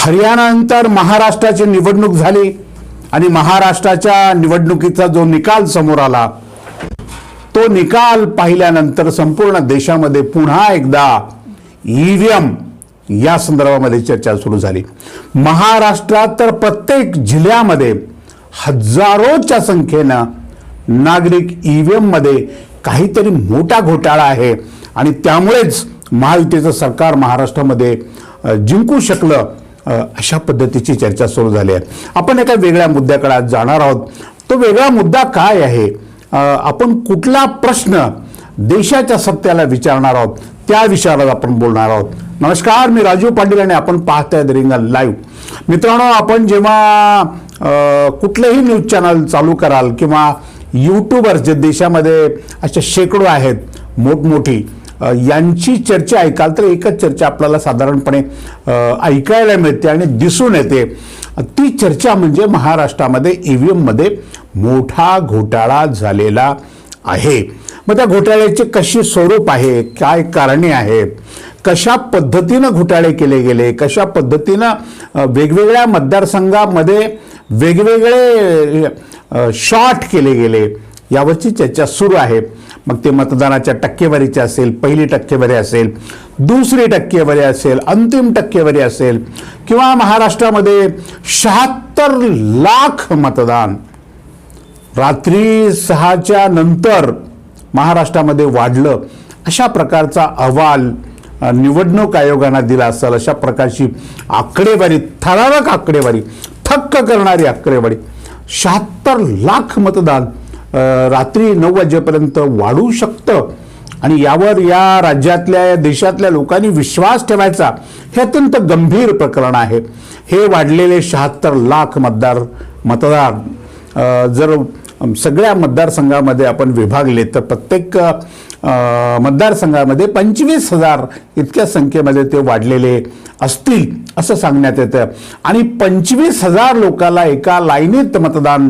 हरियाणानंतर महाराष्ट्राची निवडणूक झाली आणि महाराष्ट्राच्या निवडणुकीचा जो निकाल समोर आला तो निकाल पाहिल्यानंतर संपूर्ण देशामध्ये पुन्हा एकदा ईव्हीएम या संदर्भामध्ये चर्चा सुरू झाली. महाराष्ट्रात तर प्रत्येक जिल्ह्यामध्ये हजारोच्या संख्येनं नागरिक ई व्ही एममध्ये काहीतरी मोठा घोटाळा आहे आणि त्यामुळेच महायुतीचं सरकार महाराष्ट्रामध्ये जिंकू शकलं अशा पद्धतीची चर्चा सुरू झाली आहे. आपण एका वेगळ्या मुद्द्याकडे आज जाणार आहोत. तो वेगळा मुद्दा काय आहे? आपण कुठला प्रश्न देशाच्या सत्याला विचारणार आहोत? त्या विषयावर आपण बोलणार आहोत. नमस्कार मी राजीव पाटील आणि आपण पाहताय रिंगल लाईव्ह. मित्रांनो आपण जेव्हा कुठलंही न्यूज चॅनल चालू कराल किंवा यूट्यूबर जे देशामध्ये असे शेकडो आहेत मोठमोठी यांची चर्चा ऐकाल तर एकच चर्चा आपल्याला साधारणपणे ऐकायला मिळते आणि दिसून येते. ती चर्चा म्हणजे महाराष्ट्रामध्ये ई व्ही एममध्ये मोठा घोटाळा झालेला आहे. मग त्या घोटाळ्याचे कशी स्वरूप आहे? काय कारणे आहेत? कशा पद्धतीनं घोटाळे केले गेले? कशा पद्धतीनं वेगवेगळ्या मतदारसंघामध्ये वेगवेगळे शॉट केले गेले? यावरची चर्चा सुरू आहे. मग ते मतदानाच्या टक्केवारीचे असेल पहिली टक्केवारी असेल दुसरी टक्केवारी असेल अंतिम टक्केवारी असेल किंवा महाराष्ट्रामध्ये शहात्तर लाख मतदान. रात्री सहाच्या नंतर महाराष्ट्रामध्ये वाढलं. अशा प्रकारचा अहवाल निवडणूक आयोगानं दिला असेल. अशा प्रकारची आकडेवारी थरारक आकडेवारी थक्क करणारी आकडेवारी. शहात्तर लाख मतदान. रात्री नऊ वाजेपर्यंत वाढू शकतं. आणि यावर या राज्यातल्या या देशातल्या लोकांनी विश्वास ठेवायचा हे अत्यंत गंभीर प्रकरण आहे. हे वाढलेले शहात्तर लाख मतदार मतदार जर सगळ्या मतदारसंघामध्ये आपण विभागले तर प्रत्येक मतदारसंघामध्ये पंचवीस हजार इतक्या संख्येमध्ये ते वाढलेले असतील असं सांगण्यात येतं. आणि पंचवीस हजार लोकाला एका लाईनीत मतदान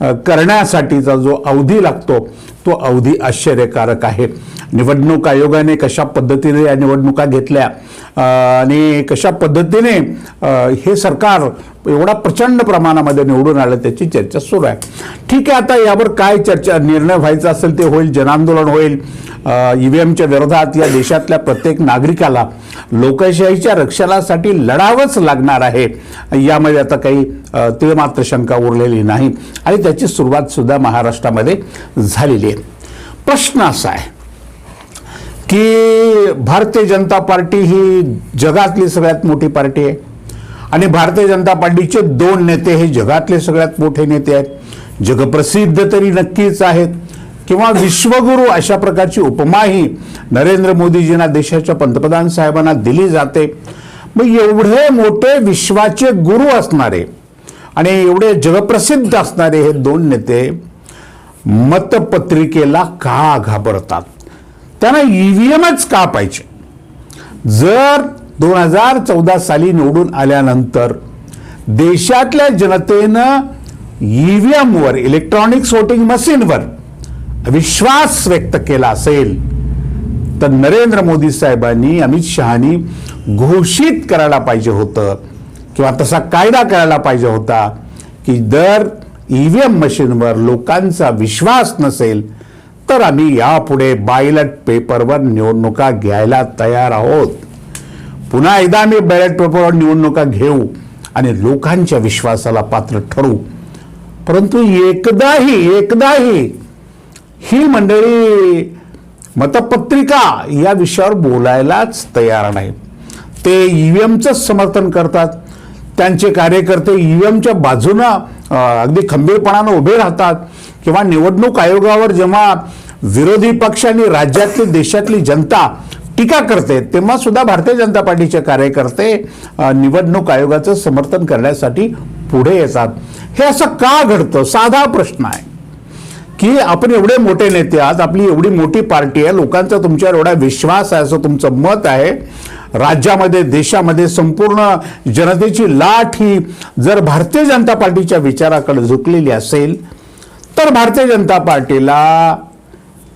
करण्यासाठीचा जो अवधी लागतो तो अवधी आश्चर्यकारक आहे. निवडणूक आयोगाने कशा पद्धतीने या निवडणुका घेतल्या? आणि कशा पद्धतीने हे सरकार एवढा प्रचंड प्रमाणामध्ये निवडून आलं त्याची चर्चा सुरू आहे. ठीक आहे आता यावर काय चर्चा निर्णय व्हायचा असेल ते होईल जनआंदोलन होईल. ई व्ही एमच्या विरोधात या देशातल्या प्रत्येक नागरिकाला लोकशाहीच्या रक्षणासाठी लढावंच लागणार आहे. यामध्ये आता काही ते मात्र शंका उरलेली नाही. आणि त्याची सुरुवात सुद्धा महाराष्ट्रामध्ये झालेली आहे. प्रश्न असा आहे की भारतीय जनता पार्टी ही जगातली सगळ्यात मोठी पार्टी आहे. आणि भारतीय जनता पार्टीचे दोन नेते हे जगातले सगळ्यात मोठे नेते आहेत. जगप्रसिद्ध तरी नक्कीच आहेत. किंवा विश्वगुरू अशा प्रकारची उपमाही नरेंद्र मोदीजींना देशाच्या पंतप्रधान साहेबांना दिली जाते. मग एवढे मोठे विश्वाचे गुरु असणारे आणि एवढे जगप्रसिद्ध असणारे हे दोन नेते मतपत्रिकेला का घाबरतात? त्यांना ईव्हीएमच का पाहिजे जर दोन हजार चौदा साली निवडून आल्यानंतर देशातल्या जनतेनं ईव्हीएमवर इलेक्ट्रॉनिक्स वोटिंग मशीनवर विश्वास व्यक्त केला असेल तर नरेंद्र मोदी साहेबांनी अमित शहानी घोषित करायला पाहिजे होतं किंवा तसा कायदा करायला पाहिजे होता की जर ईव्हीएम मशीनवर लोकांचा विश्वास नसेल तर आम्ही यापुढे बायलट पेपरवर निवडणुका घ्यायला तयार आहोत. पुन्हा एकदा आम्ही बॅलेट पेपरवर निवडणुका घेऊ आणि लोकांच्या विश्वासाला पात्र ठरू. परंतु एकदाही एकदाही ही मंडळी मतपत्रिका या विषयावर बोलायलाच तयार नाही ते ईव्हीएमचं समर्थन करतात. त्यांचे कार्यकर्ते ईव्हीएमच्या बाजूनं अगदी खंबीरपणानं उभे राहतात. किंवा निवडणूक आयोगावर जेव्हा विरोधी पक्ष आणि राज्यातली देशातली जनता टीका करते तेव्हा सुद्धा भारतीय जनता पार्टीचे कार्यकर्ते निवडणूक आयोगाचं समर्थन करण्यासाठी पुढे येतात. हे असं का घडतं? साधा प्रश्न आहे. की आपण एवढे मोठे नेते आहात आपली एवढी मोठी पार्टी आहे लोकांचा तुमच्यावर एवढा विश्वास आहे असं तुमचं मत आहे. राज्यामध्ये देशामध्ये संपूर्ण जनतेची लाट ही जर भारतीय जनता पार्टीच्या विचाराकडे झुकलेली असेल तर भारतीय जनता पार्टीला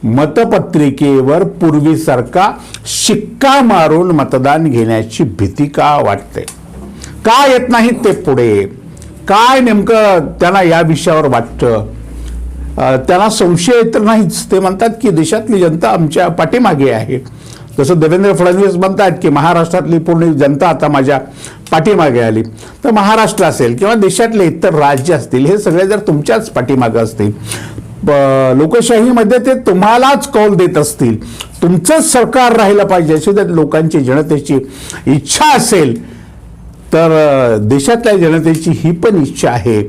मतपत्रिकेवर पूर्वीसारखा शिक्का मारून मतदान घेण्याची भीती का वाटते? का येत नाहीत ते पुढे? काय नेमकं त्यांना या विषयावर वाटतं? त्यांना संशय तर नाहीच. ते म्हणतात की देशातली जनता आमच्या पाठीमागे आहे. जसं देवेंद्र फडणवीस म्हणतात की महाराष्ट्रातली पूर्ण जनता आता माझ्या पाठीमागे आली. तर महाराष्ट्र असेल किंवा देशातले इतर राज्य असतील हे सगळे जर तुमच्याच पाठीमागे असतील लोकशाहीमध्ये ते तुम्हालाच कौल देत असतील. तुमचंच सरकार राहिलं पाहिजे अशी जर लोकांची जनतेची इच्छा असेल तर देशातल्या जनतेची ही पण इच्छा आहे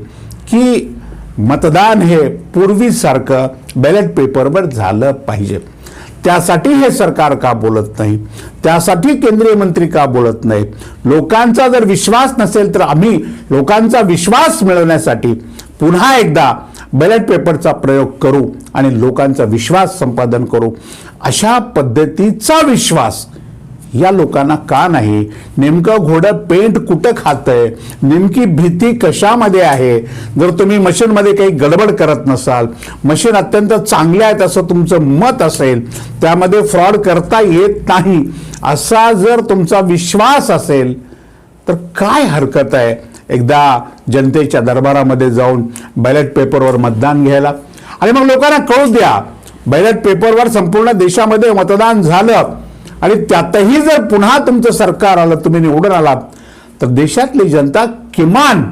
की मतदान हे पूर्वीसारखं बॅलेट पेपरवर झालं पाहिजे. त्यासाठी हे सरकार का बोलत नाही? त्यासाठी केंद्रीय मंत्री का बोलत नाही? लोकांचा जर विश्वास नसेल तर आम्ही लोकांचा विश्वास मिळवण्यासाठी पुन्हा एकदा बॅलेट पेपरचा प्रयोग करू आणि लोकांचा विश्वास संपादन करू. अशा पद्धतीचा विश्वास या लोकांना का नाही? नेमकं घोडं पेंट कुठं खातंय? नेमकी भीती कशामध्ये आहे? जर तुम्ही मशीनमध्ये काही गडबड करत नसाल मशीन अत्यंत चांगले आहेत असं तुमचं मत असेल त्यामध्ये फ्रॉड करता येत नाही असा जर तुमचा विश्वास असेल तर काय हरकत आहे? एकदा जनतेच्या दरबारामध्ये जाऊन बॅलेट पेपरवर मतदान घ्यायला. आणि मग लोकांना कळू द्या बॅलेट पेपरवर संपूर्ण देशामध्ये मतदान झालं. आणि त्यातही जर पुन्हा तुमचं सरकार आलं तुम्ही निवडून आलात तर देशातली जनता किमान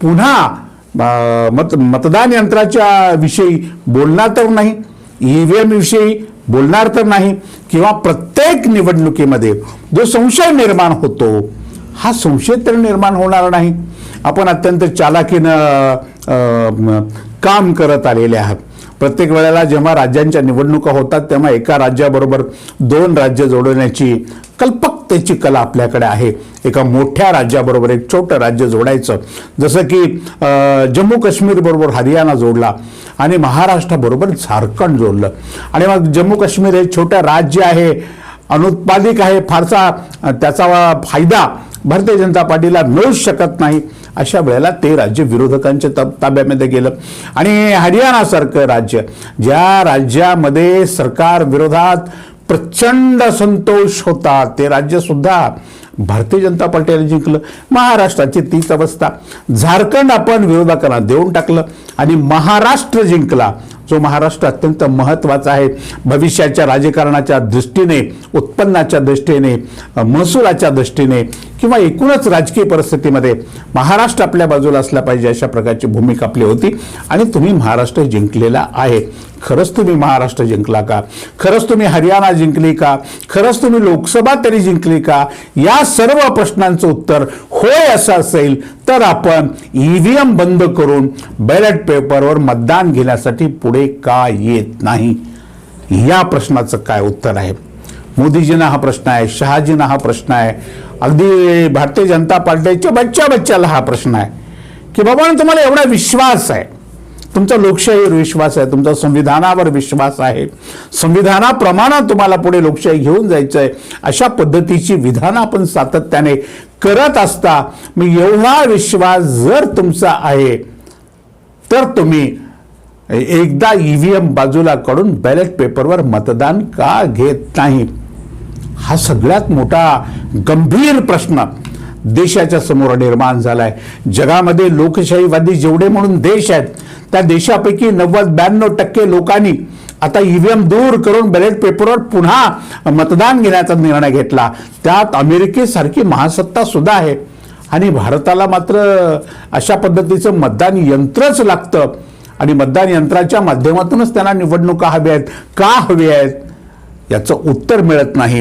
पुन्हा मत मतदान यंत्राच्या विषयी बोलणार तर नाही ई ईव्हीएम विषयी बोलणार तर नाही किंवा प्रत्येक निवडणुकीमध्ये जो संशय निर्माण होतो हा संशय तर निर्माण होणार नाही. आपण अत्यंत चालाखीनं काम करत आलेले आहात. प्रत्येक वेळेला जेव्हा राज्यांच्या निवडणुका होतात तेव्हा एका राज्याबरोबर दोन राज्य जोडवण्याची कल्पकतेची कला आपल्याकडे आहे. एका मोठ्या राज्याबरोबर एक छोटं राज्य जोडायचं. जसं की जम्मू काश्मीर बरोबर हरियाणा जोडला आणि महाराष्ट्राबरोबर झारखंड जोडलं. आणि मग जम्मू काश्मीर हे छोटं राज्य आहे अनुत्पादिक आहे फारसा त्याचा फायदा भारतीय जनता पार्टीला मिळूच शकत नाही. अशा वेळेला ते राज्य विरोधकांच्या तब ताब्यामध्ये गेलं. आणि हरियाणासारखं राज्य ज्या राज्यामध्ये सरकार विरोधात प्रचंड संतोष होता ते राज्यसुद्धा भारतीय जनता पार्टीने जिंकलं. महाराष्ट्राची तीच अवस्था. झारखंड आपण विरोधकांना देऊन टाकलं आणि महाराष्ट्र जिंकला. जो महाराष्ट्र अत्यंत महत्त्वाचा आहे भविष्याच्या राजकारणाच्या दृष्टीने उत्पन्नाच्या दृष्टीने महसुलाच्या दृष्टीने किंवा एकूणच राजकीय परिस्थितीमध्ये महाराष्ट्र आपल्या बाजूला असला पाहिजे अशा प्रकारची भूमिका आपली होती आणि तुम्ही महाराष्ट्र जिंकलेला आहे. खरंच तुम्ही महाराष्ट्र जिंकला का? खरंच तुम्ही हरियाणा जिंकली का? खरंच तुम्ही लोकसभा तरी जिंकली का? या सर्व प्रश्नांचं उत्तर होय असं असेल तर आपण ईव्हीएम बंद करून बॅलेट पेपरवर मतदान घेण्यासाठी पुढे का येत नाही? या प्रश्नाचं काय उत्तर आहे? मोदीजींना हा प्रश्न आहे शहाजींना हा प्रश्न आहे. अगदी भारतीय जनता पार्टीच्या बच्च्या बच्च्याला हा प्रश्न आहे. की बाबा तुम्हाला एवढा विश्वास आहे. तुमचा लोकशाहीवर विश्वास आहे तुमचा संविधानावर विश्वास आहे. संविधानाप्रमाणे तुम्हाला पुढे लोकशाही घेऊन जायचं आहे अशा पद्धतीची विधानं आपण सातत्याने करत असता मी एवढा विश्वास जर तुमचा आहे तर तुम्ही एकदा ईव्हीएम बाजूला काढून बॅलेट पेपरवर मतदान का घेत नाही? हा सगळ्यात मोठा गंभीर प्रश्न. देशाच्या समोर निर्माण झालाय. जगामध्ये लोकशाहीवादी जेवढे म्हणून देश आहेत त्या देशापैकी नव्वद ब्याण्णव टक्के लोकांनी आता ईव्हीएम दूर करून बॅलेट पेपरवर पुन्हा मतदान घेण्याचा निर्णय घेतला. त्यात अमेरिकेसारखी महासत्ता सुद्धा आहे. आणि भारताला मात्र अशा पद्धतीचं मतदान यंत्रच लागतं. आणि मतदान यंत्राच्या माध्यमातूनच त्यांना निवडणुका हव्या आहेत. का हव्या आहेत? याचं उत्तर मिळत नाही.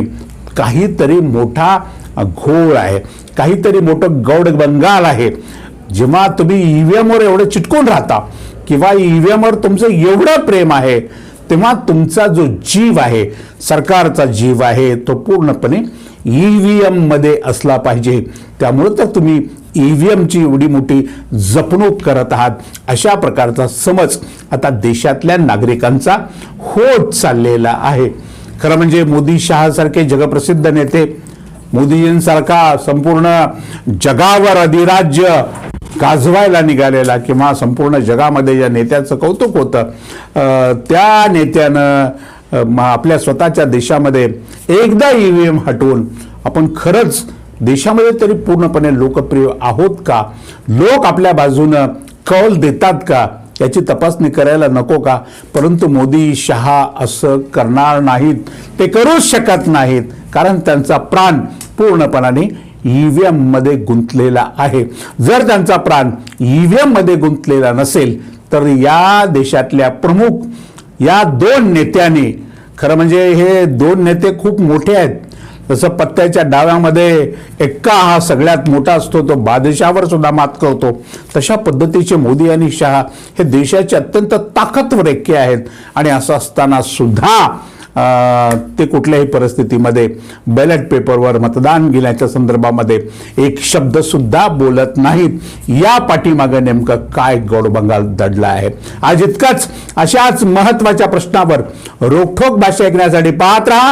काहीतरी मोठा घोळ आहे. काहीतरी मोठं गौड बंगाल आहे. जेव्हा तुम्ही ईव्हीएमवर एवढं चिटकून राहता किंवा ईव्हीएमवर तुमचं एवढं प्रेम आहे तेव्हा तुमचा जो जीव आहे सरकारचा जीव आहे तो पूर्णपणे ई व्ही एममध्ये असला पाहिजे. त्यामुळं तर तुम्ही ईव्हीएमची एवढी मोठी जपणूक करत आहात. अशा प्रकारचा समज आता देशातल्या नागरिकांचा होत चाललेला आहे. खरं म्हणजे मोदी शहासारखे जगप्रसिद्ध नेते मोदीजींसारखा संपूर्ण जगावर अधिराज्य गाजवायला निघालेला किंवा संपूर्ण जगामध्ये ज्या नेत्याचं कौतुक होतं त्या नेत्यानं आपल्या स्वतःच्या देशामध्ये एकदा ईव्हीएम हटवून आपण खरंच देशामध्ये तरी पूर्णपणे लोकप्रिय आहोत का? लोक आपल्या बाजूनं कौल देतात का? याची तपासणी करायला नको का? परंतु मोदी शहा असं करणार नाहीत. ते करूच शकत नाहीत. कारण त्यांचा प्राण पूर्णपणाने ई व्ही एममध्ये गुंतलेला आहे. जर त्यांचा प्राण ईव्हीएम एममध्ये गुंतलेला नसेल तर या देशातल्या प्रमुख या दोन नेत्यांनी खरं म्हणजे हे दोन नेते खूप मोठे आहेत. जसं पत्त्याच्या डाव्यामध्ये एक्का हा सगळ्यात मोठा असतो तो बादशावर सुद्धा मात करतो. तशा पद्धतीचे मोदी आणि शहा हे देशाचे अत्यंत ताकदवर एक्के आहेत. आणि असं असताना सुद्धा ते कुठल्याही परिस्थितीमध्ये बॅलेट पेपरवर मतदान घेण्याच्या संदर्भामध्ये एक शब्द सुद्धा बोलत नाहीत. या पाठीमागे नेमकं काय गौडबंगाल दडला आहे? आज इतकंच. अशाच महत्त्वाच्या प्रश्नावर रोखोक भाषा ऐकण्यासाठी पाहत राहा.